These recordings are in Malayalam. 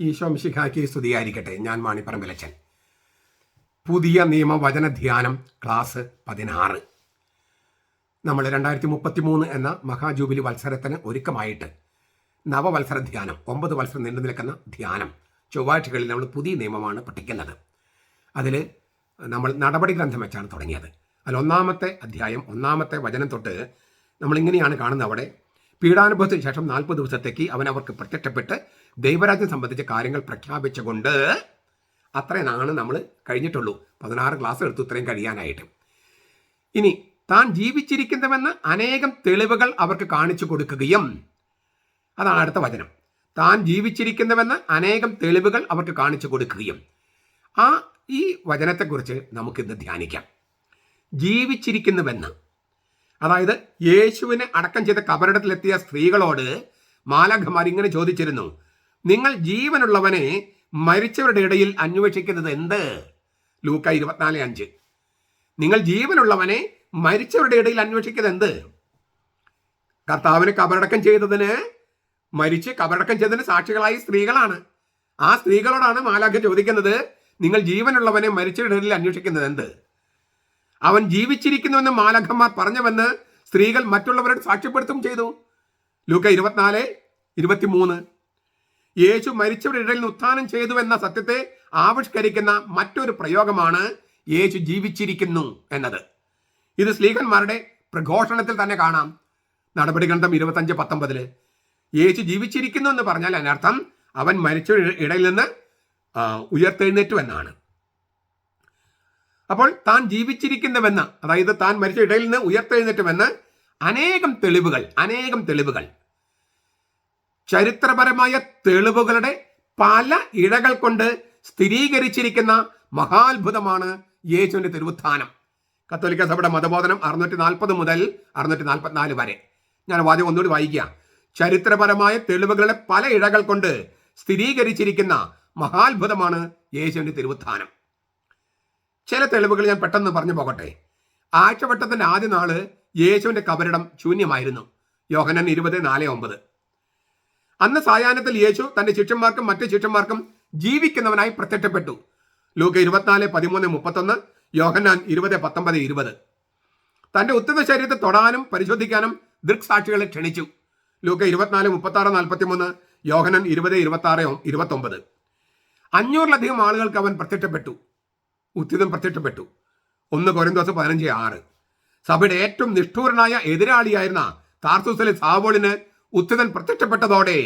ഈശോ മിശിഹാക്കി സ്തുതിയായിരിക്കട്ടെ ഞാൻ മാണിപ്പറമ്പിലച്ചൻ പുതിയ നിയമവചന ധ്യാനം ക്ലാസ് പതിനാറ്. നമ്മൾ രണ്ടായിരത്തി മുപ്പത്തി മൂന്ന് എന്ന മഹാജൂബിലി വത്സരത്തിന് ഒരുക്കമായിട്ട് നവവത്സര ധ്യാനം ഒമ്പത് വത്സരം നീണ്ടു നിൽക്കുന്ന ധ്യാനം ചൊവ്വാഴ്ചകളിൽ നമ്മൾ പുതിയ നിയമമാണ് പഠിക്കുന്നത്. അതിൽ നമ്മൾ നടപടി ഗ്രന്ഥം വെച്ചാണ് തുടങ്ങിയത്. അതിൽ ഒന്നാമത്തെ അധ്യായം ഒന്നാമത്തെ വചനം തൊട്ട് നമ്മളിങ്ങനെയാണ് കാണുന്നത് അവിടെ. പീഡാനുഭവത്തിന് ശേഷം നാൽപ്പത് ദിവസത്തേക്ക് അവൻ അവർക്ക് പ്രത്യക്ഷപ്പെട്ട് ദൈവരാജ്യം സംബന്ധിച്ച കാര്യങ്ങൾ പ്രഖ്യാപിച്ചുകൊണ്ട് അത്രയാണ് നമ്മൾ കഴിഞ്ഞിട്ടുള്ളൂ. പതിനാറ് ക്ലാസ് എടുത്തു ഇത്രയും കഴിയാനായിട്ട്. ഇനി താൻ ജീവിച്ചിരിക്കുന്നവെന്ന് അനേകം തെളിവുകൾ അവർക്ക് കാണിച്ചു കൊടുക്കുകയും അതാണ് അടുത്ത വചനം. താൻ ജീവിച്ചിരിക്കുന്നവെന്ന് അനേകം തെളിവുകൾ അവർക്ക് കാണിച്ചു കൊടുക്കുകയും. ആ ഈ വചനത്തെക്കുറിച്ച് നമുക്കിന്ന് ധ്യാനിക്കാം. ജീവിച്ചിരിക്കുന്നുവെന്ന്. അതായത് യേശുവിനെ അടക്കം ചെയ്ത കബറിടത്തിലെത്തിയ സ്ത്രീകളോട് മാലഖമാർ ഇങ്ങനെ ചോദിച്ചിരുന്നു. നിങ്ങൾ ജീവനുള്ളവനെ മരിച്ചവരുടെ ഇടയിൽ അന്വേഷിക്കുന്നത് എന്ത്? ലൂക്ക ഇരുപത്തിനാല് അഞ്ച്. നിങ്ങൾ ജീവനുള്ളവനെ മരിച്ചവരുടെ ഇടയിൽ അന്വേഷിക്കുന്നത് എന്ത്? കർത്താവിന് കബറടക്കം ചെയ്തതിന് മരിച്ച് കബറടക്കം ചെയ്തതിന് സാക്ഷികളായി സ്ത്രീകളാണ്. ആ സ്ത്രീകളോടാണ് മാലാഖ ചോദിക്കുന്നത് നിങ്ങൾ ജീവനുള്ളവനെ മരിച്ചവരുടെ ഇടയിൽ അന്വേഷിക്കുന്നത് എന്ത്? അവൻ ജീവിച്ചിരിക്കുന്നുവെന്ന് മാലഖന്മാർ പറഞ്ഞുവെന്ന് സ്ത്രീകൾ മറ്റുള്ളവരോട് സാക്ഷ്യപ്പെടുത്തും ചെയ്തു. ലൂക്ക ഇരുപത്തിനാല് ഇരുപത്തിമൂന്ന്. യേശു മരിച്ചവരുടെ ഇടയിൽ നിന്ന് ഉത്ഥാനം ചെയ്തു എന്ന സത്യത്തെ ആവിഷ്കരിക്കുന്ന മറ്റൊരു പ്രയോഗമാണ് യേശു ജീവിച്ചിരിക്കുന്നു എന്നത്. ഇത് സ്ലീഹന്മാരുടെ പ്രഘോഷണത്തിൽ തന്നെ കാണാം. നടപടി ഗ്രന്ഥം ഇരുപത്തഞ്ച് പത്തൊമ്പതിൽ യേശു ജീവിച്ചിരിക്കുന്നു എന്ന് പറഞ്ഞാൽ അതിനർത്ഥം അവൻ മരിച്ച ഇടയിൽ നിന്ന് ഉയർത്തെഴുന്നേറ്റു എന്നാണ്. അപ്പോൾ താൻ ജീവിച്ചിരിക്കുന്നുവെന്ന് അതായത് താൻ മരിച്ച ഇടയിൽ നിന്ന് ഉയർത്തെഴുന്നേറ്റുമെന്ന് അനേകം തെളിവുകൾ അനേകം തെളിവുകൾ ചരിത്രപരമായ തെളിവുകളുടെ പല ഇഴകൾ കൊണ്ട് സ്ഥിരീകരിച്ചിരിക്കുന്ന മഹാത്ഭുതമാണ് യേശുവിന്റെ തിരുവുത്ഥാനം. കത്തോലിക്ക സഭയുടെ മതബോധനം അറുന്നൂറ്റി നാൽപ്പത് മുതൽ അറുന്നൂറ്റി നാൽപ്പത്തിനാല് വരെ. ഞാൻ വാദ്യം ഒന്നുകൂടി വായിക്കുക. ചരിത്രപരമായ തെളിവുകളുടെ പല ഇഴകൾ കൊണ്ട് സ്ഥിരീകരിച്ചിരിക്കുന്ന മഹാത്ഭുതമാണ് യേശുവിന്റെ തിരുവുത്ഥാനം. ചില തെളിവുകൾ ഞാൻ പെട്ടെന്ന് പറഞ്ഞു പോകട്ടെ. ആഴ്ചവട്ടത്തിന്റെ ആദ്യ നാൾ യേശുവിന്റെ കബരിടം ശൂന്യമായിരുന്നു. യോഹനൻ ഇരുപത് നാല് ഒമ്പത്. അന്ന് സായാഹ്നത്തിൽ യേശു തന്റെ ശിഷ്യന്മാർക്കും മറ്റു ശിഷ്യന്മാർക്കും ജീവിക്കുന്നവനായി പ്രത്യക്ഷപ്പെട്ടു. ലൂക്ക് ഇരുപത്തിനാല് പതിമൂന്ന് മുപ്പത്തൊന്ന് യോഹന്നാൻ ഇരുപത് പത്തൊമ്പത് ഇരുപത്. തന്റെ ഉത്തമ ശരീരത്തെ തൊടാനും പരിശോധിക്കാനും ദൃക്സാക്ഷികളെ ക്ഷണിച്ചു. ലൂക്ക് ഇരുപത്തിനാല് മുപ്പത്തി ആറ് നാൽപ്പത്തി മൂന്ന് യോഹനൻ ഇരുപത് ഇരുപത്തി ആറ് ഇരുപത്തൊമ്പത്. അഞ്ഞൂറിലധികം ആളുകൾക്ക് അവൻ പ്രത്യക്ഷപ്പെട്ടു. ഉത്തിതം പ്രത്യക്ഷപ്പെട്ടു. ഒന്ന് കൊരിന്തോസ് പതിനഞ്ച് ആറ്. സഭയുടെ ഏറ്റവും നിഷ്ഠൂരനായ എതിരാളിയായിരുന്ന താർസൂസിലെ സാവോളിന് ഉത്തിതൻ പ്രത്യക്ഷപ്പെട്ടതോടെ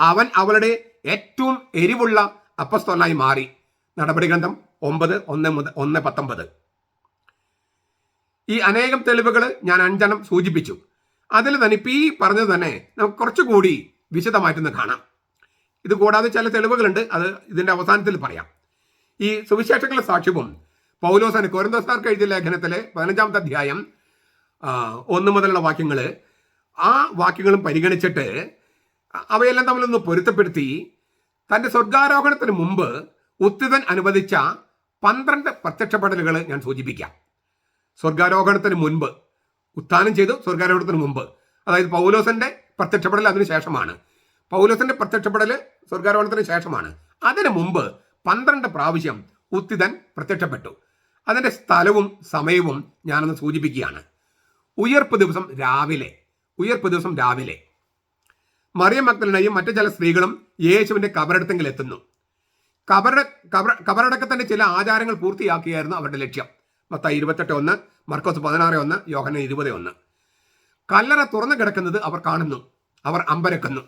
അവൻ അവളുടെ ഏറ്റവും എരിവുള്ള അപ്പസ്തോലായി മാറി. നടപടി ഗ്രന്ഥം ഒമ്പത് ഒന്ന് മുതൽ ഒന്ന് പത്തൊമ്പത്. ഈ അനേകം തെളിവുകൾ ഞാൻ അഞ്ചെണ്ണം സൂചിപ്പിച്ചു. അതിൽ തന്നെ ഇപ്പം ഈ പറഞ്ഞത് തന്നെ നമുക്ക് കുറച്ചുകൂടി വിശദമായിട്ടൊന്ന് കാണാം. ഇത് കൂടാതെ ചില തെളിവുകളുണ്ട്. അത് ഇതിന്റെ അവസാനത്തിൽ പറയാം. ഈ സുവിശേഷങ്ങളുടെ സാക്ഷ്യവും പൗലോസന് കോരന്തോസാർക്ക് എഴുതിയ ലേഖനത്തിലെ പതിനഞ്ചാമത്തെ അധ്യായം ഒന്ന് മുതലുള്ള വാക്യങ്ങൾ ആ വാക്യങ്ങളും പരിഗണിച്ചിട്ട് അവയെല്ലാം തമ്മിലൊന്ന് പൊരുത്തപ്പെടുത്തി തന്റെ സ്വർഗാരോഹണത്തിന് മുമ്പ് ഉത്തിതൻ അനുവദിച്ച പന്ത്രണ്ട് പ്രത്യക്ഷപ്പെടലുകൾ ഞാൻ സൂചിപ്പിക്കാം. സ്വർഗാരോഹണത്തിന് മുൻപ് ഉത്ഥാനം ചെയ്തു സ്വർഗാരോഹണത്തിന് മുമ്പ്. അതായത് പൗലോസന്റെ പ്രത്യക്ഷപ്പെടൽ അതിന് ശേഷമാണ്. പൗലോസന്റെ പ്രത്യക്ഷപ്പെടൽ സ്വർഗാരോഹണത്തിന് ശേഷമാണ്. അതിനു മുമ്പ് പന്ത്രണ്ട് പ്രാവശ്യം ഉത്തിതൻ പ്രത്യക്ഷപ്പെട്ടു. അതിന്റെ സ്ഥലവും സമയവും ഞാനൊന്ന് സൂചിപ്പിക്കുകയാണ്. ഉയർപ്പ് ദിവസം രാവിലെ ഉയർപ്പ് ദിവസം രാവിലെ. മറിയം മക്കളിനെയും മറ്റു ചില സ്ത്രീകളും യേശുവിന്റെ കബറടത്തെങ്കിൽ എത്തുന്നു. കബറ കബറ കബറടക്കത്തിന്റെ ചില ആചാരങ്ങൾ പൂർത്തിയാക്കിയായിരുന്നു അവരുടെ ലക്ഷ്യം. മത്തായി ഇരുപത്തെട്ട് ഒന്ന് മർക്കോസ് പതിനാറ് ഒന്ന് യോഹന ഇരുപത് ഒന്ന്. കല്ലറ തുറന്നു കിടക്കുന്നത് അവർ കാണുന്നു. അവർ അമ്പരക്കുന്നു.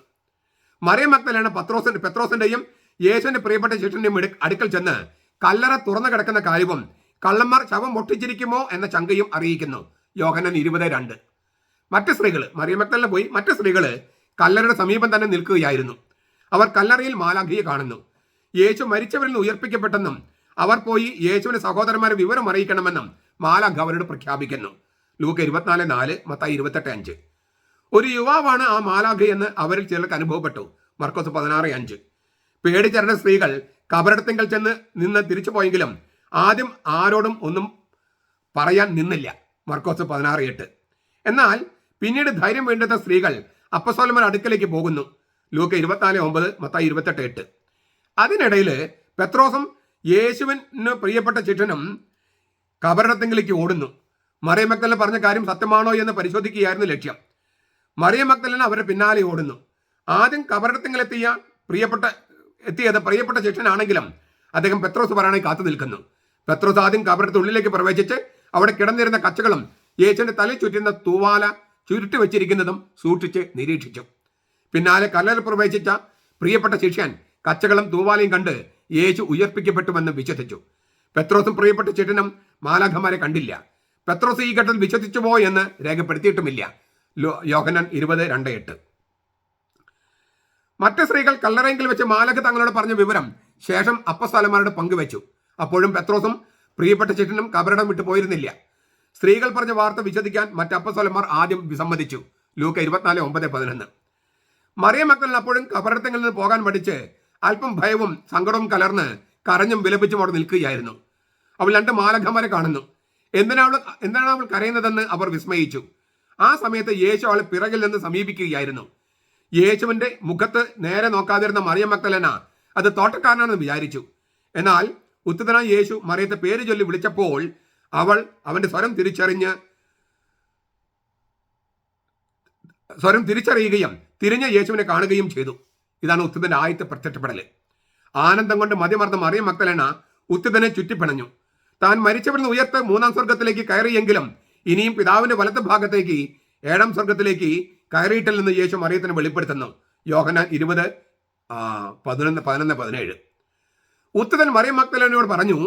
മറിയം മക്തലാണ് പത്രോസിന്റെ പെത്രോസിന്റെയും യേശുവിന്റെ പ്രിയപ്പെട്ട ശിഷ്യന്റെയും അടുക്കൽ ചെന്ന് കല്ലറ തുറന്നു കിടക്കുന്ന കാര്യവും കള്ളന്മാർ ശവം പൊട്ടിച്ചിരിക്കുമോ എന്ന ശങ്കയും അറിയിക്കുന്നു. യോഹനൻ ഇരുപത് രണ്ട്. മറ്റ് സ്ത്രീകൾ മറിയമക്തലിന് പോയി മറ്റ് സ്ത്രീകൾ കല്ലറയുടെ സമീപം തന്നെ നിൽക്കുകയായിരുന്നു. അവർ കല്ലറയിൽ മാലാഖിയെ കാണുന്നു. യേശു മരിച്ചവരിൽ നിന്ന് ഉയർപ്പിക്കപ്പെട്ടെന്നും അവർ പോയി യേശുവിന്റെ സഹോദരന്മാരെ വിവരം അറിയിക്കണമെന്നും മാലാഖ അവരോട് പ്രഖ്യാപിക്കുന്നു. ലൂക്ക് ഇരുപത്തിനാല് നാല് മത്തായി ഇരുപത്തെട്ട് അഞ്ച്. ഒരു യുവാവാണ് ആ മാലാഖ എന്ന് അവരിൽ ചിലർക്ക് അനുഭവപ്പെട്ടു. മർക്കോസ് പതിനാറ് അഞ്ച്. പേടിച്ചറിഞ്ഞ സ്ത്രീകൾ കബറിടത്തിങ്കൽ ചെന്ന് നിന്ന് തിരിച്ചു പോയെങ്കിലും ആദ്യം ആരോടും ഒന്നും പറയാൻ നിന്നില്ല. മർക്കോസ് പതിനാറ് എട്ട്. എന്നാൽ പിന്നീട് ധൈര്യം വേണ്ടുന്ന സ്ത്രീകൾ അപ്പസോലമൻ അടുക്കലേക്ക് പോകുന്നു. ലൂക്ക ഇരുപത്തിനാല് ഒമ്പത് മത്തായി ഇരുപത്തെട്ട് എട്ട്. അതിനിടയിൽ പെത്രോസും യേശുവിന് പ്രിയപ്പെട്ട ചിട്ടനും കബറിടത്തെങ്കിലേക്ക് ഓടുന്നു. മറിയമക്കൽ പറഞ്ഞ കാര്യം സത്യമാണോ എന്ന് പരിശോധിക്കുകയായിരുന്നു ലക്ഷ്യം. മറിയ മക്തലിന് അവരുടെ പിന്നാലെ ഓടുന്നു. ആദ്യം കബറിടത്തെങ്കിലെത്തിയ പ്രിയപ്പെട്ട എത്തിയത് പ്രിയപ്പെട്ട ചിട്ടനാണെങ്കിലും അദ്ദേഹം പെത്രോസ് പറയാനായി കാത്തു നിൽക്കുന്നു. പെത്രോസ് ആദ്യം കബറത്തുള്ളിലേക്ക് പ്രവേശിച്ച് അവിടെ കിടന്നിരുന്ന കച്ചകളും യേശുവിന്റെ തലയിൽ ചുറ്റുന്ന തൂവാല ചുരുട്ടി വെച്ചിരിക്കുന്നതും സൂക്ഷിച്ച് നിരീക്ഷിച്ചു. പിന്നാലെ കല്ലൽ പ്രവേശിച്ച പ്രിയപ്പെട്ട ശിഷ്യൻ കച്ചകളും തൂവാലയും കണ്ട് യേശു ഉയർപ്പിക്കപ്പെട്ടുവെന്ന് വിശ്വസിച്ചു. പെത്രോസും പ്രിയപ്പെട്ട ചേട്ടനും മാലാഖമാരെ കണ്ടില്ല. പെത്രോസ് ഈ ഘട്ടത്തിൽ വിശ്വസിച്ചുമോ എന്ന് രേഖപ്പെടുത്തിയിട്ടുമില്ല. യോഹനൻ ഇരുപത് രണ്ട് എട്ട്. മറ്റ് സ്ത്രീകൾ കല്ലറയെങ്കിൽ വെച്ച് മാലക്ക് തങ്ങളോട് പറഞ്ഞ വിവരം ശേഷം അപ്പസ്തലന്മാരോട് പങ്കുവച്ചു. അപ്പോഴും പെത്രോസും പ്രിയപ്പെട്ട ചേട്ടനും കബറിടം വിട്ടു പോയിരുന്നില്ല. സ്ത്രീകൾ പറഞ്ഞ വാർത്ത വിശദിക്കാൻ മറ്റപ്പസോലന്മാർ ആദ്യം വിസമ്മതിച്ചു. ലൂക്ക ഇരുപത്തിനാല് ഒമ്പത് പതിനൊന്ന്. മറിയ മക്കൾ അപ്പോഴും കബറത്തങ്ങളിൽ നിന്ന് പോകാൻ പഠിച്ച് അല്പം ഭയവും സങ്കടവും കലർന്ന് കരഞ്ഞും വിലപിച്ചും അവിടെ നിൽക്കുകയായിരുന്നു. അവൾ രണ്ട് മാലഖമാരെ കാണുന്നു. എന്തിനാണ് എന്തിനാണ് അവൾ കരയുന്നതെന്ന് അവർ വിസ്മയിച്ചു. ആ സമയത്ത് യേശു അവളെ പിറകിൽ നിന്ന് സമീപിക്കുകയായിരുന്നു. യേശുവിന്റെ മുഖത്ത് നേരെ നോക്കാതിരുന്ന മറിയം മക്കലന അത് തോട്ടക്കാരനാണെന്ന് വിചാരിച്ചു. എന്നാൽ ഉത്തരനായ യേശു മറിയത്തെ പേര് ചൊല്ലി വിളിച്ചപ്പോൾ അവൾ അവന്റെ സ്വരം തിരിച്ചറിഞ്ഞ് സ്വരം തിരിച്ചറിയുകയും തിരിഞ്ഞ യേശുവിനെ കാണുകയും ചെയ്തു. ഇതാണ് ഉത്തുതന്റെ ആദ്യത്തെ പ്രത്യക്ഷപ്പെടൽ ആനന്ദം കൊണ്ട് മതിമർദ്ദ മറിയ മക്തലന ഉത്തുതനെ ചുറ്റിപ്പണഞ്ഞു. താൻ മരിച്ചവിടുന്ന് ഉയർത്ത് മൂന്നാം സ്വർഗത്തിലേക്ക് കയറിയെങ്കിലും ഇനിയും പിതാവിന്റെ വലത്ത് ഭാഗത്തേക്ക് ഏഴാം സ്വർഗത്തിലേക്ക് കയറിയിട്ടില്ലെന്ന് യേശു മറിയത്തിന് വെളിപ്പെടുത്തുന്നു. യോഹനാൻ ഇരുപത് പതിനൊന്ന് പതിനൊന്ന് പതിനേഴ്. ഉത്തുതൻ മറിയം മക്തലനോട് പറഞ്ഞു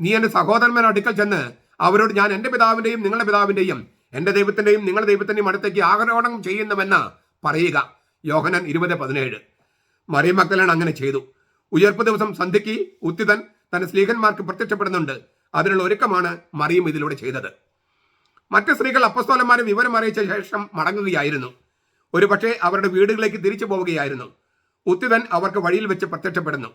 നീ എന്റെ സഹോദരന്മാരുടെ അടുക്കൽ ചെന്ന് അവരോട് ഞാൻ എന്റെ പിതാവിന്റെയും നിങ്ങളുടെ പിതാവിന്റെയും എന്റെ ദൈവത്തിന്റെയും നിങ്ങളുടെ ദൈവത്തിന്റെയും അടുത്തേക്ക് ആഗ്രഹം ചെയ്യുന്നുവെന്ന് പറയുക. യോഹനൻ ഇരുപത് പതിനേഴ്. മറിയം മക്തലൻ അങ്ങനെ ചെയ്തു. ഉയർപ്പ് ദിവസം സന്ധ്യയ്ക്ക് ഉത്തിതൻ തന്റെ സ്ലീഹന്മാർക്ക് പ്രത്യക്ഷപ്പെടുന്നുണ്ട്. അതിനുള്ള ഒരുക്കമാണ് മറിയം ഇതിലൂടെ ചെയ്തത്. മറ്റ് സ്ത്രീകൾ അപ്പസ്തോലന്മാരെ വിവരം അറിയിച്ച ശേഷം മടങ്ങുകയായിരുന്നു. ഒരുപക്ഷെ അവരുടെ വീടുകളിലേക്ക് തിരിച്ചു പോവുകയായിരുന്നു. ഉത്തിതൻ അവർക്ക് വഴിയിൽ വെച്ച് പ്രത്യക്ഷപ്പെടുന്നു.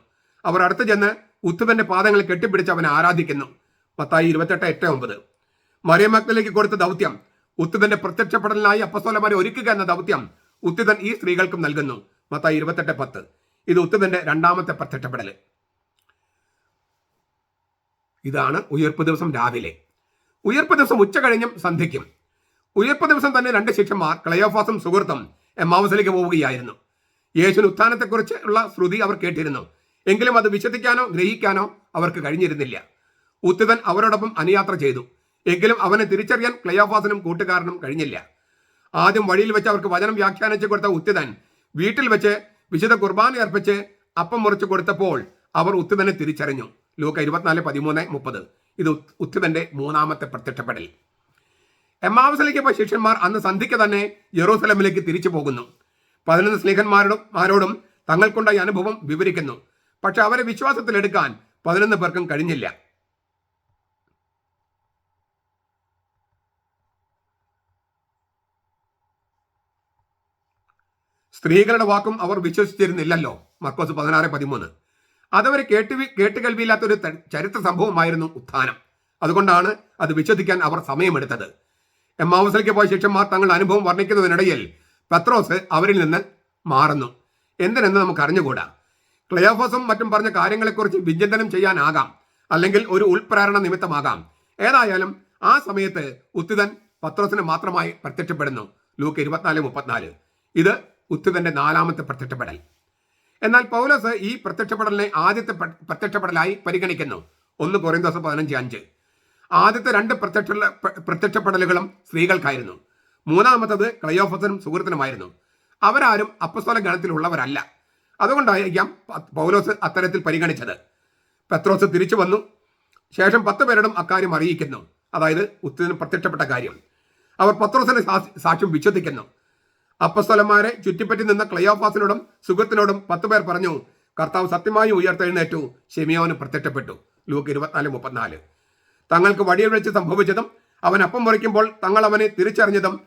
അവർ അടുത്ത് ചെന്ന് ഉത്തുതന്റെ പാദങ്ങൾ കെട്ടിപ്പിടിച്ച് അവനെ ആരാധിക്കുന്നു. പത്തായി ഇരുപത്തെട്ട് എട്ട് ഒമ്പത്. മറിയമക്കലേക്ക് കൊടുത്ത ദൗത്യം ഉത്തുതന്റെ പ്രത്യക്ഷപ്പെടലിനായി അപ്പസ്തോലന്മാരെ ഒരുക്കുക എന്ന ദൗത്യം ഉത്തിതൻ ഈ സ്ത്രീകൾക്കും നൽകുന്നു. മത്തായി ഇരുപത്തെട്ട് പത്ത്. ഇത് ഉത്തുതന്റെ രണ്ടാമത്തെ പ്രത്യക്ഷപ്പെടൽ ഇതാണ് ഉയർപ്പ് ദിവസം രാവിലെ. ഉയർപ്പ് ദിവസം ഉച്ച കഴിഞ്ഞും സന്ധ്യയ്ക്കും. ഉയർപ്പ് ദിവസം തന്നെ രണ്ട് ശിഷ്യന്മാർ ക്ലയോഫാസും സുഹൃത്തും എമ്മാവസിലേക്ക് പോവുകയായിരുന്നു. യേശുവിന് ഉത്ഥാനത്തെക്കുറിച്ചുള്ള ശ്രുതി അവർ കേട്ടിരുന്നു. എങ്കിലും അത് വിശ്വസിക്കാനോ ഗ്രഹിക്കാനോ അവർക്ക് കഴിഞ്ഞിരുന്നില്ല. ഉത്തിതൻ അവരോടൊപ്പം അനുയാത്ര ചെയ്തു. എങ്കിലും അവനെ തിരിച്ചറിയാൻ ക്ലയോഫാസിനും കൂട്ടുകാരനും കഴിഞ്ഞില്ല. ആദ്യം വഴിയിൽ വെച്ച് അവർക്ക് വചനം വ്യാഖ്യാനിച്ചു കൊടുത്ത ഉത്തിതൻ വീട്ടിൽ വെച്ച് വിശുദ്ധ കുർബാന അർപ്പിച്ച് അപ്പം മുറിച്ചു കൊടുത്തപ്പോൾ അവർ ഉത്തിതനെ തിരിച്ചറിഞ്ഞു. ലൂക്ക ഇരുപത്തിനാല് പതിമൂന്ന് മുപ്പത്. ഇത് ഉത്ത് ഉത്തിതന്റെ മൂന്നാമത്തെ പ്രത്യക്ഷപ്പെടൽ. എമ്മാവസിലേക്ക് പോയ ശിഷ്യന്മാർ അന്ന് സന്ധിക്ക് തന്നെ യെറൂസലമിലേക്ക് തിരിച്ചു പോകുന്നു. പതിനൊന്ന് സ്നേഹന്മാരോടും ആരോടും തങ്ങൾക്കുണ്ടായ അനുഭവം വിവരിക്കുന്നു. പക്ഷെ അവരെ വിശ്വാസത്തിലെടുക്കാൻ പതിനൊന്ന് പേർക്കും കഴിഞ്ഞില്ല. സ്ത്രീകളുടെ വാക്കും അവർ വിശ്വസിച്ചിരുന്നില്ലല്ലോ. മർക്കോസ് പതിനാറ് പതിമൂന്ന്. അതവർ കേട്ട് കേട്ടുകേൾവിയില്ലാത്ത ഒരു ത- ചരിത്ര സംഭവമായിരുന്നു ഉത്ഥാനം. അതുകൊണ്ടാണ് അത് വിശ്വസിക്കാൻ അവർ സമയമെടുത്തത്. എം എമ്മാവസിലേക്ക് പോയ ശിഷ്യന്മാർ തങ്ങളുടെ അനുഭവം വർണിക്കുന്നതിനിടയിൽ പത്രോസ് അവരിൽ നിന്ന് മാറുന്നു. എന്തിനെന്ന് നമുക്ക് അറിഞ്ഞുകൂടാ. ക്ലയോഫോസും മറ്റും പറഞ്ഞ കാര്യങ്ങളെക്കുറിച്ച് വിചിന്തനം ചെയ്യാനാകാം. അല്ലെങ്കിൽ ഒരു ഉൾപ്രേരണ നിമിത്തമാകാം. ഏതായാലും ആ സമയത്ത് ഉത്തിതൻ പത്രോസിനെ മാത്രമായി പ്രത്യക്ഷപ്പെടുന്നു. ലൂക്ക് ഇരുപത്തിനാല് മുപ്പത്തിനാല്. ഇത് ഉത്തിതന്റെ നാലാമത്തെ പ്രത്യക്ഷപ്പെടൽ. എന്നാൽ പൗലോസ് ഈ പ്രത്യക്ഷപ്പെടലിനെ ആദ്യത്തെ പ്ര- പ്രത്യക്ഷപ്പെടലായി പരിഗണിക്കുന്നു. ഒന്ന് കൊറിന്തോസ് പതിനഞ്ച് അഞ്ച്. ആദ്യത്തെ രണ്ട് പ്രത്യക്ഷ പ്രത്യക്ഷപ്പെടലുകളും സ്ത്രീകൾക്കായിരുന്നു. മൂന്നാമത്തത് ക്ലയോഫസനും സുഹൃത്തിനുമായിരുന്നു. അവരാരും അപ്പസ്തോല ഗണത്തിലുള്ളവരല്ല. അതുകൊണ്ടായിരിക്കാം പൗലോസ് അത്തരത്തിൽ പരിഗണിച്ചത്. പെത്രോസ് തിരിച്ചു വന്നു. ശേഷം പത്ത് പേരോടും അക്കാര്യം അറിയിക്കുന്നു. അതായത് ഉത്തിന് പ്രത്യക്ഷപ്പെട്ട കാര്യം. അവർ പത്രോസിന്റെ സാക്ഷ്യം വിശ്വസിക്കുന്നു. അപ്പസ്തലന്മാരെ ചുറ്റിപ്പറ്റി നിന്ന ക്ലയോഫാസിനോടും സുഖത്തിനോടും പത്ത് പേർ പറഞ്ഞു കർത്താവ് സത്യമായി ഉയർത്തെഴുന്നേറ്റു. ഷെമിയോന് പ്രത്യക്ഷപ്പെട്ടു. ലൂക്ക് ഇരുപത്തിനാല് മുപ്പത്തിനാല്. തങ്ങൾക്ക് വടിയിൽ വെച്ച് സംഭവിച്ചതും അവൻ അപ്പം മുറിക്കുമ്പോൾ തങ്ങൾ അവനെ തിരിച്ചറിഞ്ഞതും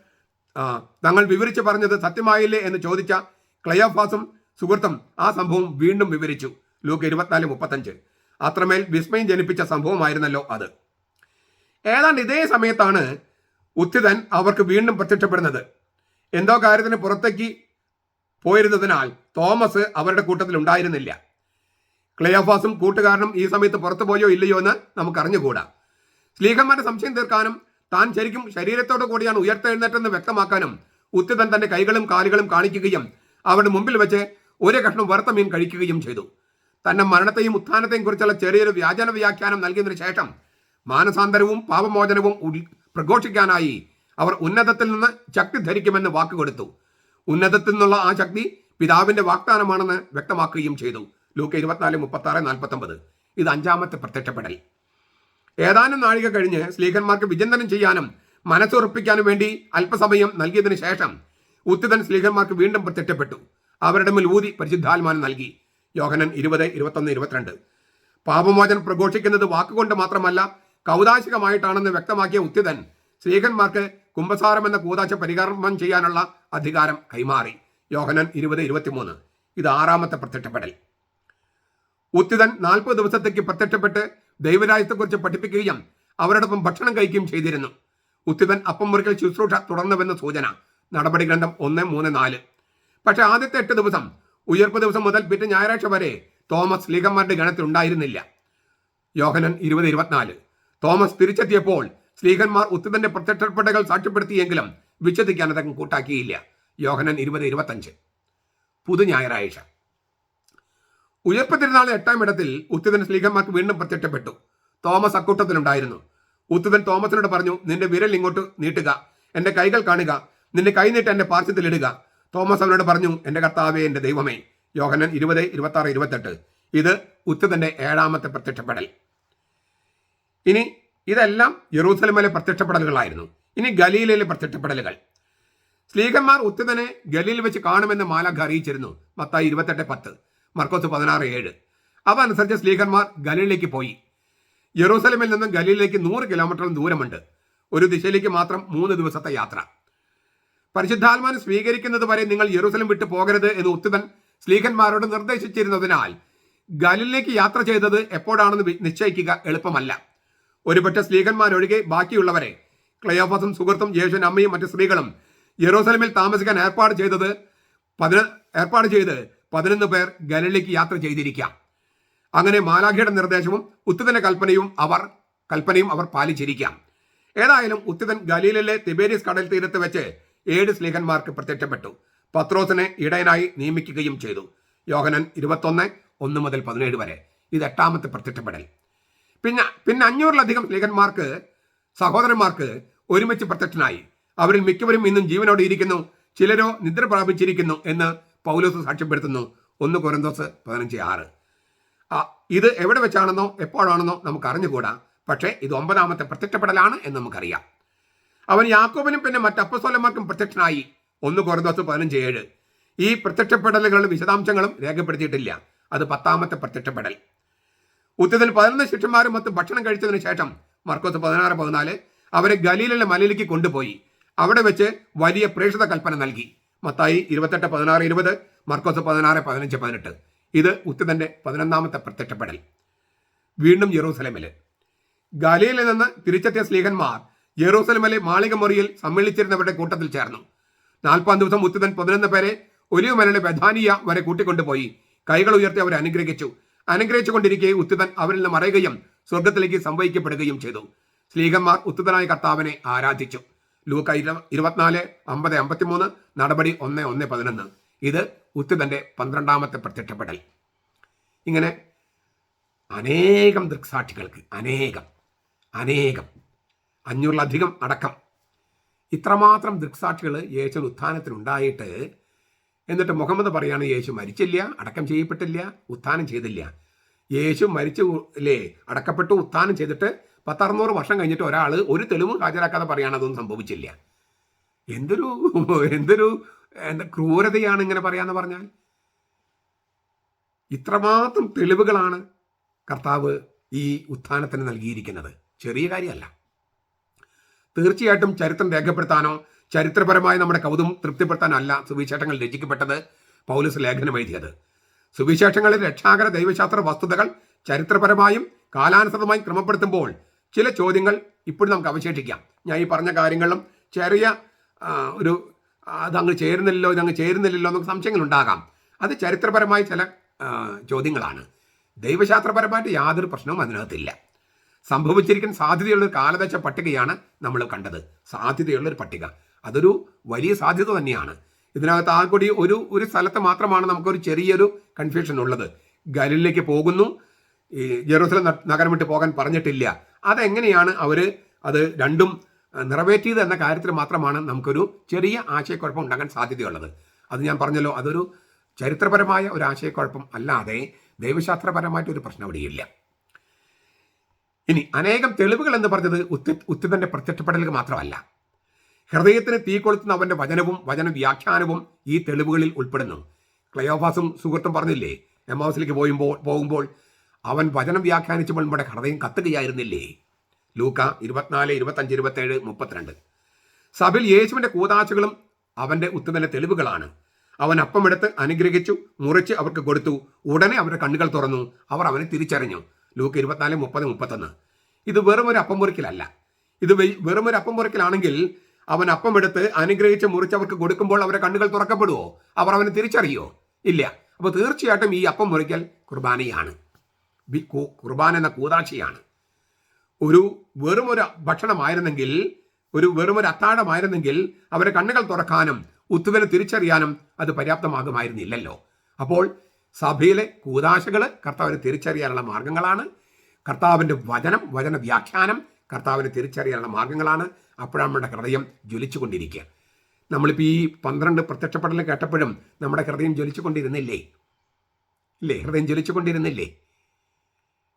തങ്ങൾ വിവരിച്ചു പറഞ്ഞത് സത്യമായില്ലേ എന്ന് ചോദിച്ച ക്ലയോഫാസും സുഹൃത്തും ആ സംഭവം വീണ്ടും വിവരിച്ചു. ലൂക്ക് ഇരുപത്തിനാല് മുപ്പത്തഞ്ച്. അത്രമേൽ വിസ്മയം ജനിപ്പിച്ച സംഭവമായിരുന്നല്ലോ അത്. ഏതാണ്ട് ഇതേ സമയത്താണ് ഉത്തിതൻ അവർക്ക് വീണ്ടും പ്രത്യക്ഷപ്പെടുന്നത്. എന്തോ കാര്യത്തിന് പുറത്തേക്ക് പോയിരുന്നതിനാൽ തോമസ് അവരുടെ കൂട്ടത്തിൽ ഉണ്ടായിരുന്നില്ല. ക്ലിയോഫാസും കൂട്ടുകാരനും ഈ സമയത്ത് പുറത്തു പോയോ ഇല്ലയോ എന്ന് നമുക്ക് അറിഞ്ഞുകൂടാ സ്ലീഹന്മാരുടെ സംശയം തീർക്കാനും താൻ ശരിക്കും ശരീരത്തോടു കൂടിയാണ് ഉയർത്തെഴുന്നേറ്റെന്ന് വ്യക്തമാക്കാനും ഉത്തിതൻ തന്റെ കൈകളും കാലുകളും കാണിക്കുകയും അവരുടെ മുമ്പിൽ വെച്ച് ഒരു കഷ്ണം വറുത്ത മീൻ കഴിക്കുകയും ചെയ്തു. തന്റെ മരണത്തെയും ഉത്ഥാനത്തെയും കുറിച്ചുള്ള ചെറിയൊരു വ്യാജന വ്യാഖ്യാനം നൽകിയതിനു ശേഷം മാനസാന്തരവും പാപമോചനവും പ്രഘോഷിക്കാനായി അവർ ഉന്നതത്തിൽ നിന്ന് ശക്തി ധരിക്കുമെന്ന് വാക്ക് കൊടുത്തു. ഉന്നതത്തിൽ നിന്നുള്ള ആ ശക്തി പിതാവിന്റെ വാഗ്ദാനമാണെന്ന് വ്യക്തമാക്കുകയും ചെയ്തു. ലൂക്ക് ഇരുപത്തിനാല് മുപ്പത്തി ആറ് നാൽപ്പത്തൊമ്പത്. ഇത് അഞ്ചാമത്തെ പ്രത്യക്ഷപ്പെടൽ. ഏതാനും നാഴിക കഴിഞ്ഞ് സ്ലീഹന്മാർക്ക് വിചിന്തനം ചെയ്യാനും മനസ്സുറപ്പിക്കാനും വേണ്ടി അല്പസമയം നൽകിയതിനു ശേഷം ഉത്തിതൻ സ്ലീഹന്മാർക്ക് വീണ്ടും പ്രത്യക്ഷപ്പെട്ടു. അവരുടെ മേൽ ഊതി പരിശുദ്ധാത്മാനം നൽകി. യോഹനൻ ഇരുപത് ഇരുപത്തൊന്ന് ഇരുപത്തിരണ്ട്. പാപമോചനം പ്രഘോഷിക്കുന്നത് വാക്കുകൊണ്ട് മാത്രമല്ല കൗതാശികമായിട്ടാണെന്ന് വ്യക്തമാക്കിയ ഉത്തിതൻ സ്ത്രീകന്മാർക്ക് കുംഭസാരം എന്ന കൂതാശ പരികർമ്മം ചെയ്യാനുള്ള അധികാരം കൈമാറി. യോഹനൻ ഇരുപത് ഇരുപത്തിമൂന്ന്. ഇത് ആറാമത്തെ പ്രത്യക്ഷപ്പെടൽ. ഉത്തിതൻ നാൽപ്പത് ദിവസത്തേക്ക് പ്രത്യക്ഷപ്പെട്ട് ദൈവരാജ്യത്തെക്കുറിച്ച് പഠിപ്പിക്കുകയും അവരോടൊപ്പം ഭക്ഷണം കഴിക്കുകയും ചെയ്തിരുന്നു. ഉത്തിതൻ അപ്പം മുറിക്കൽ ശുശ്രൂഷ തുടർന്നുവെന്ന സൂചന. നടപടി ഗ്രന്ഥം ഒന്ന് മൂന്ന് നാല്. പക്ഷെ ആദ്യത്തെ എട്ട് ദിവസം ഉയർപ്പ് ദിവസം മുതൽ പിറ്റേ ഞായറാഴ്ച വരെ തോമസ് ലീഗന്മാരുടെ ഗണത്തിൽ ഉണ്ടായിരുന്നില്ല. യോഹനൻ ഇരുപത് ഇരുപത്തിനാല്. തോമസ് തിരിച്ചെത്തിയപ്പോൾ സ്ലീഹന്മാർ ഉത്തുതന്റെ പ്രത്യക്ഷപ്പെടകൾ സാക്ഷ്യപ്പെടുത്തിയെങ്കിലും വിച്ഛേദിക്കാൻ അദ്ദേഹം കൂട്ടാക്കിയില്ല. യോഹനൻ ഇരുപത് ഇരുപത്തഞ്ച്. പുതു ഞായറാഴ്ച. ഉയർപ്പ് തിരുനാൾ എട്ടാം ഇടത്തിൽ ഉത്തിതൻ സ്ത്രീകന്മാർക്ക് വീണ്ടും പ്രത്യക്ഷപ്പെട്ടു. തോമസ് അക്കൂട്ടത്തിലുണ്ടായിരുന്നു. ഉത്തിതൻ തോമസിനോട് പറഞ്ഞു നിന്റെ വിരൽ ഇങ്ങോട്ട് നീട്ടുക എന്റെ കൈകൾ കാണുക നിന്റെ കൈ നീട്ട് എന്റെ പാർശ്വത്തിലിടുക തോമസ് അവനോട് പറഞ്ഞു എന്റെ കർത്താവേ എന്റെ ദൈവമേ. യോഹനൻ ഇരുപത് ഇരുപത്തി ആറ് ഇരുപത്തെട്ട്. ഇത് ഉത്തുതന്റെ ഏഴാമത്തെ പ്രത്യക്ഷപ്പെടൽ. ഇനി ഇതെല്ലാം യെറൂസലമിലെ പ്രത്യക്ഷപ്പെടലുകളായിരുന്നു. ഇനി ഗലീലയിലെ പ്രത്യക്ഷപ്പെടലുകൾ. സ്ലീഗന്മാർ ഉത്തിതനെ ഗലീൽ വെച്ച് കാണുമെന്ന് മാലാഖ അറിയിച്ചിരുന്നു. മത്തായി ഇരുപത്തെട്ട് പത്ത് മർക്കോസ് പതിനാറ് ഏഴ്. അവ അനുസരിച്ച് സ്ലീഗന്മാർ ഗലീലിലേക്ക് പോയി. യെറൂസലമിൽ നിന്നും ഗലീലിലേക്ക് നൂറ് കിലോമീറ്ററും ദൂരമുണ്ട്. ഒരു ദിശയിലേക്ക് മാത്രം മൂന്ന് ദിവസത്തെ യാത്ര. പരിശുദ്ധാത്മാൻ സ്വീകരിക്കുന്നത് വരെ നിങ്ങൾ യെറൂസലം വിട്ടു പോകരുത് എന്ന് ഉത്തുതൻ സ്ലീഹന്മാരോട് നിർദ്ദേശിച്ചിരുന്നതിനാൽ ഗലിലേക്ക് യാത്ര ചെയ്തത് എപ്പോഴാണെന്ന് നിശ്ചയിക്കുക എളുപ്പമല്ല. ഒരുപക്ഷെ സ്ത്രീകന്മാരൊഴികെ ബാക്കിയുള്ളവരെ ക്ലയോഫസും സുഹൃത്തും യേശുൻ അമ്മയും മറ്റു സ്ത്രീകളും യെറൂസലമിൽ താമസിക്കാൻ ഏർപ്പാട് ചെയ്തത് പതിന ഏർപ്പാട് ചെയ്ത് പതിനൊന്ന് പേർ ഗലിലേക്ക് യാത്ര ചെയ്തിരിക്കാം. അങ്ങനെ മാലാഖയുടെ നിർദ്ദേശവും ഉത്തിതന്റെ കൽപ്പനയും അവർ കൽപ്പനയും അവർ പാലിച്ചിരിക്കാം. ഏതായാലും ഉത്തിതൻ ഗലീലിലെ തിബേരിയസ് കടൽ തീരത്ത് വെച്ച് ഏഴ് സ്ലീഹന്മാർക്ക് പ്രത്യക്ഷപ്പെട്ടു. പത്രോസിനെ ഇടയനായി നിയമിക്കുകയും ചെയ്തു. യോഹനൻ ഇരുപത്തൊന്ന് ഒന്ന് മുതൽ പതിനേഴ് വരെ. ഇത് എട്ടാമത്തെ പ്രത്യക്ഷപ്പെടൽ. പിന്നെ പിന്നെ അഞ്ഞൂറിലധികം ലേഖന്മാർക്ക് സഹോദരന്മാർക്ക് ഒരുമിച്ച് പ്രത്യക്ഷനായി. അവരിൽ മിക്കവരും ഇന്നും ജീവനോടെ ഇരിക്കുന്നു. ചിലരോ നിദ്ര പ്രാപിച്ചിരിക്കുന്നു എന്ന് പൗലോസ് സാക്ഷ്യപ്പെടുത്തുന്നു. ഒന്ന് കൊരന്തോസ് പതിനഞ്ച് ആറ്. ഇത് എവിടെ വെച്ചാണെന്നോ എപ്പോഴാണെന്നോ നമുക്ക് അറിഞ്ഞുകൂടാ പക്ഷേ ഇത് ഒമ്പതാമത്തെ പ്രത്യക്ഷപ്പെടലാണ് എന്ന് നമുക്കറിയാം. അവൻ യാക്കോബിനും പിന്നെ മറ്റ് അപ്പസ്വലന്മാർക്കും പ്രത്യക്ഷനായി. ഒന്ന് കൊരന്തോസ് പതിനഞ്ച് ഏഴ്. ഈ പ്രത്യക്ഷപ്പെടലുകളുടെ വിശദാംശങ്ങളും രേഖപ്പെടുത്തിയിട്ടില്ല. അത് പത്താമത്തെ പ്രത്യക്ഷപ്പെടൽ. ഉത്തരത്തിൽ പതിനൊന്ന് ശിഷ്യന്മാരും മൊത്തം ഭക്ഷണം കഴിച്ചതിന് ശേഷം മർക്കോസ് പതിനാറ് പതിനാല് അവരെ ഗലീലിലെ മലയിലേക്ക് കൊണ്ടുപോയി. അവിടെ വെച്ച് വലിയ പ്രേക്ഷിത കൽപ്പന നൽകി. മത്തായി ഇരുപത്തെട്ട് പതിനാറ് ഇരുപത് മർക്കോസ് പതിനാറ് പതിനഞ്ച് പതിനെട്ട്. ഇത് ഉത്തരന്റെ പതിനൊന്നാമത്തെ പ്രത്യക്ഷപ്പെടൽ. വീണ്ടും ജെറൂസലമിൽ ഗലീലിൽ നിന്ന് തിരിച്ചെത്തിയ സ്ലീഹന്മാർ ജെറൂസലമിലെ മാളിക മുറിയിൽ സമ്മേളിച്ചിരുന്നവരുടെ കൂട്ടത്തിൽ ചേർന്നു. നാൽപ്പാം ദിവസം ഉത്തരൻ പതിനൊന്ന് പേരെ ഒലിവുമലയുടെ ബഥാനിയ വരെ കൂട്ടിക്കൊണ്ടുപോയി. കൈകൾ ഉയർത്തി അവരെ അനുഗ്രഹിച്ചു. അനുഗ്രഹിച്ചുകൊണ്ടിരിക്കെ ഉത്തിതൻ അവരിൽ നിന്ന് മറയുകയും സ്വർഗത്തിലേക്ക് സംവഹിക്കപ്പെടുകയും ചെയ്തു. സ്ലീഹന്മാർ ഉത്തിതനായ കർത്താവിനെ ആരാധിച്ചു. ലൂക്ക ഇരു- ഇരുപത്തിനാല് അമ്പത് അമ്പത്തിമൂന്ന് നടപടി ഒന്ന് ഒന്ന് പതിനൊന്ന്. ഇത് ഉത്തിതന്റെ പന്ത്രണ്ടാമത്തെ പ്രത്യക്ഷപ്പെടൽ. ഇങ്ങനെ അനേകം ദൃക്സാക്ഷികൾക്ക് അനേകം അനേകം അഞ്ഞൂറിലധികം അടക്കം ഇത്രമാത്രം ദൃക്സാക്ഷികൾ യേശു ഉത്ഥാനത്തിനുണ്ടായിട്ട് എന്നിട്ട് മുഹമ്മദ് പറയാണ് യേശു മരിച്ചില്ല അടക്കം ചെയ്യപ്പെട്ടില്ല ഉത്ഥാനം ചെയ്തില്ല. യേശു മരിച്ചു അല്ലേ അടക്കപ്പെട്ടു ഉത്ഥാനം ചെയ്തിട്ട് പത്തറുന്നൂറ് വർഷം കഴിഞ്ഞിട്ട് ഒരാൾ ഒരു തെളിവും ഹാജരാക്കാതെ പറയാണ് അതൊന്നും സംഭവിച്ചില്ല. എന്തൊരു എന്തൊരു എന്താ ക്രൂരതയാണ് ഇങ്ങനെ പറയാന്ന് പറഞ്ഞാൽ. ഇത്രമാത്രം തെളിവുകളാണ് കർത്താവ് ഈ ഉത്ഥാനത്തിന് നൽകിയിരിക്കുന്നത്. ചെറിയ കാര്യമല്ല. തീർച്ചയായിട്ടും ചരിത്രം രേഖപ്പെടുത്താനോ ചരിത്രപരമായി നമ്മുടെ കൗതും തൃപ്തിപ്പെടുത്താനല്ല സുവിശേഷങ്ങൾ രചിക്കപ്പെട്ടത് പൗലസ് ലേഖനം എഴുതിയത്. സുവിശേഷങ്ങളിൽ രക്ഷാകര ദൈവശാസ്ത്ര വസ്തുതകൾ ചരിത്രപരമായും കാലാനുസൃതമായും ക്രമപ്പെടുത്തുമ്പോൾ ചില ചോദ്യങ്ങൾ ഇപ്പോഴും നമുക്ക് അവശേഷിക്കാം. ഞാൻ ഈ പറഞ്ഞ കാര്യങ്ങളും ചെറിയ ഒരു അതങ്ങ് ചേരുന്നില്ലല്ലോ ഇതങ്ങ് ചേരുന്നില്ലല്ലോ എന്നൊക്കെ സംശയങ്ങൾ ഉണ്ടാകാം. അത് ചരിത്രപരമായ ചില ചോദ്യങ്ങളാണ്. ദൈവശാസ്ത്രപരമായിട്ട് യാതൊരു പ്രശ്നവും അതിനകത്തില്ല. സംഭവിച്ചിരിക്കുന്ന സാധ്യതയുള്ള ഒരു കാലദശ പട്ടികയാണ് നമ്മൾ കണ്ടത്. സാധ്യതയുള്ള ഒരു പട്ടിക. അതൊരു വലിയ സാധ്യത തന്നെയാണ്. ഇതിനകത്ത് കൂടി ഒരു ഒരു സ്ഥലത്ത് മാത്രമാണ് നമുക്കൊരു ചെറിയൊരു കൺഫ്യൂഷൻ ഉള്ളത്. ഗലിലേക്ക് പോകുന്നു. ജെറൂസലം നഗരം വിട്ട് പോകാൻ പറഞ്ഞിട്ടില്ല. അതെങ്ങനെയാണ് അവർ അത് രണ്ടും നിറവേറ്റിയത് എന്ന കാര്യത്തിൽ മാത്രമാണ് നമുക്കൊരു ചെറിയ ആശയക്കുഴപ്പം ഉണ്ടാകാൻ സാധ്യതയുള്ളത്. അത് ഞാൻ പറഞ്ഞല്ലോ അതൊരു ചരിത്രപരമായ ഒരു ആശയക്കുഴപ്പം അല്ലാതെ ദൈവശാസ്ത്രപരമായിട്ടൊരു പ്രശ്നം ഇവിടെയില്ല ഇനി അനേകം തെളിവുകൾ എന്ന് പറഞ്ഞത് ഉത്തി ഉത്തിതന്റെ പ്രത്യക്ഷപ്പെടലുകൾ മാത്രമല്ല. ഹൃദയത്തിന് തീ കൊളുത്തുന്ന അവന്റെ വചനവും വചന വ്യാഖ്യാനവും ഈ തെളിവുകളിൽ ഉൾപ്പെടുന്നു. ക്ലയോഫാസും സുഹൃത്തും പറഞ്ഞില്ലേ എമാസിലേക്ക് പോയുമ്പോൾ പോകുമ്പോൾ അവൻ വചനം വ്യാഖ്യാനിച്ചപ്പോൾ നമ്മുടെ ഹൃദയം കത്തുകയായിരുന്നില്ലേ? ലൂക്ക ഇരുപത്തിനാല് ഇരുപത്തഞ്ച് ഇരുപത്തേഴ് മുപ്പത്തിരണ്ട്. സഭയിൽ യേശുവിന്റെ കൂതാശകളും അവന്റെ ഉത്തമന്റെ തെളിവുകളാണ്. അവൻ അപ്പമെടുത്ത് അനുഗ്രഹിച്ചു മുറിച്ച് അവർക്ക് കൊടുത്തു. ഉടനെ അവരുടെ കണ്ണുകൾ തുറന്നു. അവർ അവനെ തിരിച്ചറിഞ്ഞു. ലൂക്ക് ഇരുപത്തിനാല് മുപ്പത് മുപ്പത്തൊന്ന്. ഇത് വെറും ഒരു അപ്പം മുറിക്കലല്ല ഇത് വെറും ഒരു അപ്പം മുറിക്കലാണെങ്കിൽ അവൻ അപ്പമെടുത്ത് അനുഗ്രഹിച്ച് മുറിച്ച് അവർക്ക് കൊടുക്കുമ്പോൾ അവരുടെ കണ്ണുകൾ തുറക്കപ്പെടുവോ? അവർ അവനെ തിരിച്ചറിയോ? ഇല്ല. അപ്പോൾ തീർച്ചയായിട്ടും ഈ അപ്പം മുറിക്കൽ കുർബാനയാണ്. കുർബാന എന്ന കൂതാശയാണ്. ഒരു വെറും ഒരു ഭക്ഷണമായിരുന്നെങ്കിൽ ഒരു വെറും ഒരു അത്താഴമായിരുന്നെങ്കിൽ അവരെ കണ്ണുകൾ തുറക്കാനും ഉത്തുവിനെ തിരിച്ചറിയാനും അത് പര്യാപ്തമാകുമായിരുന്നില്ലല്ലോ. അപ്പോൾ സഭയിലെ കൂതാശകൾ കർത്താവിനെ തിരിച്ചറിയാനുള്ള മാർഗങ്ങളാണ്. കർത്താവിന്റെ വചനം വചന വ്യാഖ്യാനം കർത്താവിനെ തിരിച്ചറിയാനുള്ള മാർഗങ്ങളാണ്. അപ്പോഴാണ് നമ്മുടെ ഹൃദയം ജ്വലിച്ചുകൊണ്ടിരിക്കുക. നമ്മളിപ്പോൾ ഈ പന്ത്രണ്ട് പ്രത്യക്ഷപ്പെടൽ കേട്ടപ്പോഴും നമ്മുടെ ഹൃദയം ജ്വലിച്ചുകൊണ്ടിരുന്നില്ലേ? ഇല്ലേ? ഹൃദയം ജ്വലിച്ചുകൊണ്ടിരുന്നില്ലേ?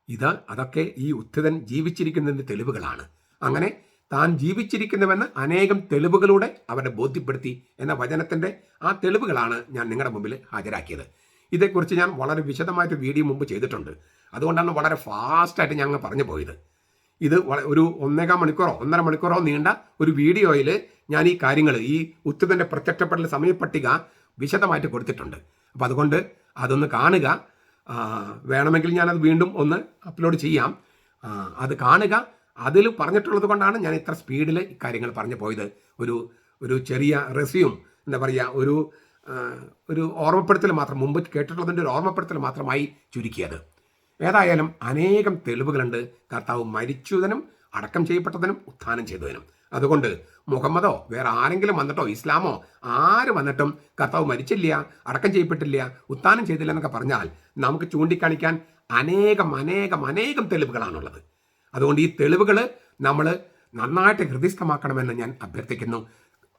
ഇത് അതൊക്കെ ഈ ഉത്ഥിതൻ ജീവിച്ചിരിക്കുന്നതിന്റെ തെളിവുകളാണ്. അങ്ങനെ താൻ ജീവിച്ചിരിക്കുന്നുവെന്ന് അനേകം തെളിവുകളൂടെ അവരെ ബോധ്യപ്പെടുത്തി എന്ന വചനത്തിന്റെ ആ തെളിവുകളാണ് ഞാൻ നിങ്ങളുടെ മുമ്പിൽ ഹാജരാക്കിയത്. ഇതേക്കുറിച്ച് ഞാൻ വളരെ വിശദമായിട്ട് വീഡിയോ മുമ്പ് ചെയ്തിട്ടുണ്ട്. അതുകൊണ്ടാണ് വളരെ ഫാസ്റ്റായിട്ട് ഞങ്ങൾ പറഞ്ഞു പോയത്. ഇത് ഒരു ഒന്നേകാൽ മണിക്കൂറോ ഒന്നര മണിക്കൂറോ നീണ്ട ഒരു വീഡിയോയിൽ ഞാൻ ഈ കാര്യങ്ങൾ ഈ ഉത്തുതന്റെ പ്രത്യക്ഷപ്പെടൽ സമയപ്പട്ടിക വിശദമായിട്ട് കൊടുത്തിട്ടുണ്ട്. അപ്പോൾ അതുകൊണ്ട് അതൊന്ന് കാണുക. വേണമെങ്കിൽ ഞാനത് വീണ്ടും ഒന്ന് അപ്ലോഡ് ചെയ്യാം. അത് കാണുക. അതിൽ പറഞ്ഞിട്ടുള്ളത് കൊണ്ടാണ് ഞാൻ ഇത്ര സ്പീഡിൽ ഇക്കാര്യങ്ങൾ പറഞ്ഞു പോയത്. ഒരു ഒരു ചെറിയ റെസ്യൂം എന്താ പറയുക ഒരു ഒരു ഓർമ്മപ്പെടുത്തൽ മാത്രം മുമ്പ് കേട്ടിട്ടുള്ളതിന്റെ ഒരു ഓർമ്മപ്പെടുത്തൽ മാത്രമായി ചുരുക്കിയത്. ഏതായാലും അനേകം തെളിവുകളുണ്ട്. കർത്താവ് മരിച്ചതിനും അടക്കം ചെയ്യപ്പെട്ടതിനും ഉത്ഥാനം ചെയ്തതിനും. അതുകൊണ്ട് മുഹമ്മദോ വേറെ ആരെങ്കിലും വന്നിട്ടോ? ഇസ്ലാമോ? ആര് വന്നിട്ടും കർത്താവ് മരിച്ചില്ല അടക്കം ചെയ്യപ്പെട്ടില്ല ഉത്ഥാനം ചെയ്തില്ല എന്നൊക്കെ പറഞ്ഞാൽ നമുക്ക് ചൂണ്ടിക്കാണിക്കാൻ അനേകം അനേകം അനേകം തെളിവുകളാണുള്ളത്. അതുകൊണ്ട് ഈ തെളിവുകൾ നമ്മൾ നന്നായിട്ട് ഹൃദയസ്ഥമാക്കണമെന്ന് ഞാൻ അഭ്യർത്ഥിക്കുന്നു.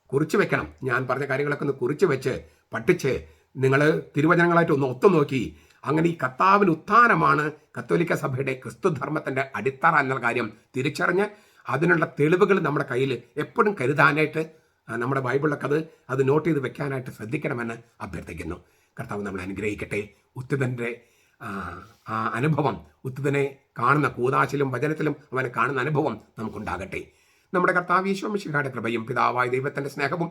കുറിച്ച് വെക്കണം. ഞാൻ പറഞ്ഞ കാര്യങ്ങളൊക്കെ ഒന്ന് കുറിച്ച് വെച്ച് പഠിച്ച് നിങ്ങൾ തിരുവചനങ്ങളായിട്ട് ഒന്ന് ഒത്തുനോക്കി അങ്ങനെ ഈ കർത്താവിന് ഉത്ഥാനമാണ് കത്തോലിക്ക സഭയുടെ ക്രിസ്തുധർമ്മത്തിന്റെ അടിത്തറ എന്ന കാര്യം തിരിച്ചറിഞ്ഞ് അതിനുള്ള തെളിവുകൾ നമ്മുടെ കയ്യിൽ എപ്പോഴും കരുതാനായിട്ട് നമ്മുടെ ബൈബിളൊക്കെ അത് അത് നോട്ട് ചെയ്ത് വെക്കാനായിട്ട് ശ്രദ്ധിക്കണമെന്ന് അഭ്യർത്ഥിക്കുന്നു. കർത്താവ് നമ്മൾ അനുഗ്രഹിക്കട്ടെ. ഉത്തിതന്റെ ആ അനുഭവം ഉത്തിതനെ കാണുന്ന കൂതാശിലും വചനത്തിലും അവനെ കാണുന്ന അനുഭവം നമുക്കുണ്ടാകട്ടെ. നമ്മുടെ കർത്താവ് ഈശോമിശിഹായുടെ കൃപയും പിതാവായ ദൈവത്തിന്റെ സ്നേഹവും